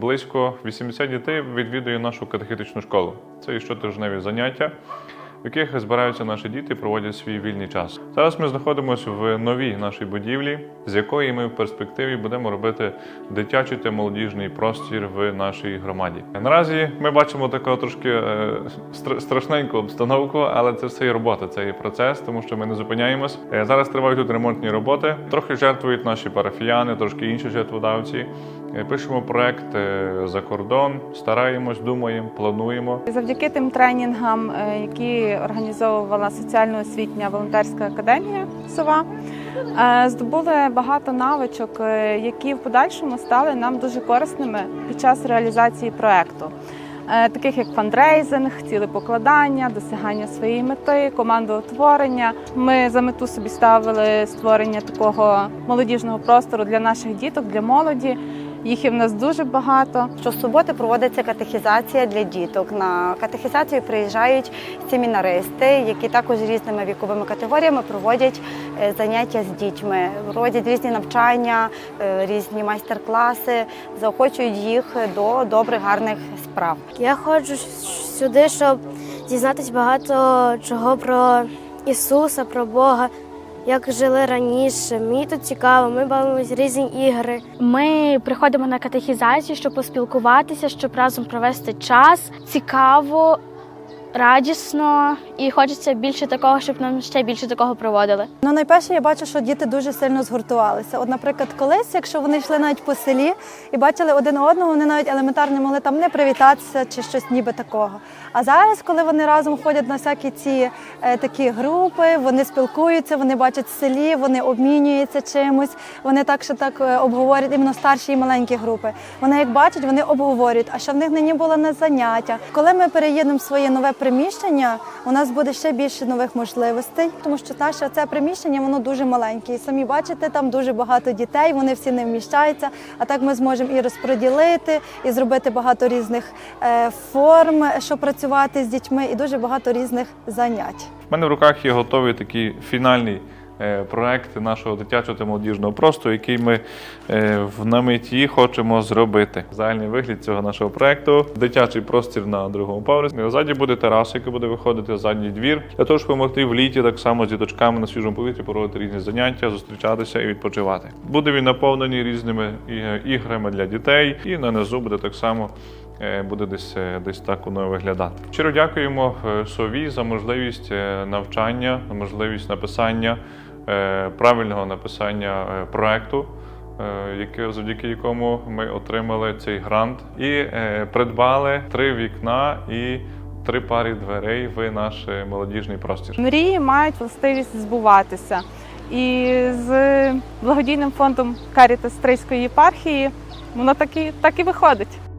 Близько 80 дітей відвідує нашу катехетичну школу. Це і щотижневі заняття, в яких збираються наші діти і проводять свій вільний час. Зараз ми знаходимося в новій нашій будівлі, з якої ми в перспективі будемо робити дитячий та молодіжний простір в нашій громаді. Наразі ми бачимо таку трошки е, страшненьку обстановку, але це все і робота, це і процес, тому що ми не зупиняємось. Е, Зараз тривають тут ремонтні роботи. Трохи жертвують наші парафіяни, трошки інші жертводавці. Е, Пишемо проект е, за кордон, стараємось, думаємо, плануємо. Завдяки тим тренінгам, е, які організовувала соціально-освітня волонтерська академія Сова, здобули багато навичок, які в подальшому стали нам дуже корисними під час реалізації проекту. Таких як фандрейзинг, цілепокладання, досягання своєї мети, командоутворення. Ми за мету собі ставили створення такого молодіжного простору для наших діток, для молоді. Їх і в нас дуже багато. Щосуботи проводиться катехізація для діток. На катехізацію приїжджають семінаристи, які також різними віковими категоріями проводять е, заняття з дітьми, проводять різні навчання, е, різні майстер-класи, заохочують їх до добрих, гарних справ. Я ходжу сюди, щоб дізнатися багато чого про Ісуса, про Бога, як жили раніше. Мені тут цікаво, ми бавимося різні ігри. Ми приходимо на катехізацію, щоб поспілкуватися, щоб разом провести час. Цікаво, радісно і хочеться більше такого, щоб нам ще більше такого проводили. Ну, найперше, я бачу, що діти дуже сильно згуртувалися. От, наприклад, колись, якщо вони йшли навіть по селі і бачили один одного, вони навіть елементарно могли там не привітатися чи щось ніби такого. А зараз, коли вони разом ходять на всякі ці е, такі групи, вони спілкуються, вони бачать в селі, вони обмінюються чимось. Вони так що так е, обговорюють іменно старші і маленькі групи. Вони як бачать, вони обговорюють, а що в них нині було на заняття. Коли ми переїдемо своє нове приміщення, у нас буде ще більше нових можливостей, тому що наше це приміщення воно дуже маленьке. І самі бачите, там дуже багато дітей, вони всі не вміщаються. А так ми зможемо і розподілити, і зробити багато різних е, форм, щоб працювати з дітьми, і дуже багато різних занять. У мене в руках є готовий такий фінальний проект нашого дитячого та молодіжного простору, який ми е, в наметі хочемо зробити. Загальний вигляд цього нашого проекту дитячий простір на другому поверсі. Ззаді буде тераса, яка буде виходити задній двір, для того, щоб допомогти в літі так само з діточками на свіжому повітрі проводити різні заняття, зустрічатися і відпочивати. Буде він наповнений різними іграми для дітей, і на низу буде так само е, буде десь, е, десь так воно виглядати. Щиро дякуємо е, Сові за можливість е, навчання, можливість написання е, правильного написання е, проекту. е, завдяки якому ми отримали цей грант і е, придбали три вікна і три пари дверей в наш е, молодіжний простір. Мрії мають властивість збуватися. І з благодійним фондом Карітас Стрийської єпархії воно так і, так і виходить.